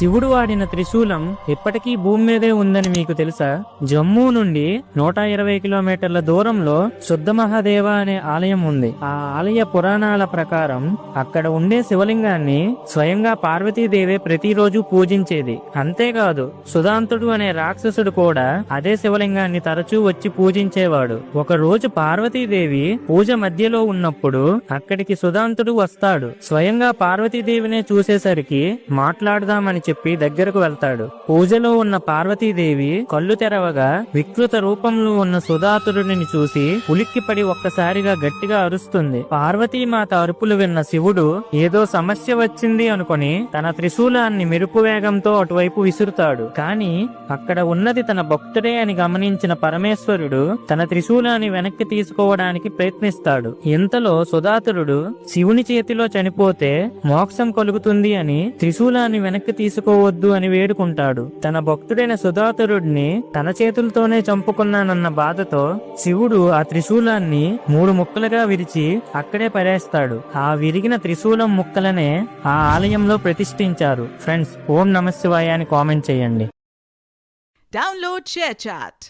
శివుడు వాడిన త్రిశూలం ఇప్పటికీ భూమి మీదే ఉందని మీకు తెలుసా? జమ్మూ నుండి నూట ఇరవై కిలోమీటర్ల దూరంలో శుద్ధ మహాదేవ అనే ఆలయం ఉంది. ఆ ఆలయ పురాణాల ప్రకారం అక్కడ ఉండే శివలింగాన్ని స్వయంగా పార్వతీదేవి ప్రతిరోజు పూజించేది. అంతేకాదు సుధాంతుడు అనే రాక్షసుడు కూడా అదే శివలింగాన్ని తరచూ వచ్చి పూజించేవాడు. ఒక రోజు పార్వతీదేవి పూజ మధ్యలో ఉన్నప్పుడు అక్కడికి సుధాంతుడు వస్తాడు. స్వయంగా పార్వతీదేవినే చూసేసరికి మాట్లాడదామని చెప్పి దగ్గరకు వెళ్తాడు. పూజలో ఉన్న పార్వతీదేవి కళ్ళు తెరవగా వికృత రూపంలో ఉన్న సుధాతురుడిని చూసి ఉలిక్కిపడి ఒక్కసారిగా గట్టిగా అరుస్తుంది. పార్వతీమాత అరుపులు విన్న శివుడు ఏదో సమస్య వచ్చింది అనుకుని తన త్రిశూలాన్ని మెరుపు వేగంతో అటువైపు విసురుతాడు. కాని అక్కడ ఉన్నది తన భక్తుడే అని గమనించిన పరమేశ్వరుడు తన త్రిశూలాన్ని వెనక్కి తీసుకోవడానికి ప్రయత్నిస్తాడు. ఇంతలో సుధాతురుడు శివుని చేతిలో చనిపోతే మోక్షం కలుగుతుంది అని త్రిశూలాన్ని వెనక్కి చేసుకోవద్దు అని వేడుకుంటాడు. తన భక్తుడైన సుధాతురుడిని తన చేతులతోనే చంపుకున్నానన్న బాధతో శివుడు ఆ త్రిశూలాన్ని మూడు ముక్కలుగా విరిచి అక్కడే పడేస్తాడు. ఆ విరిగిన త్రిశూలం ముక్కలనే ఆ ఆలయంలో ప్రతిష్ఠించారు. ఫ్రెండ్స్ ఓం నమశివాయ అని కామెంట్ చేయండి. Download share chat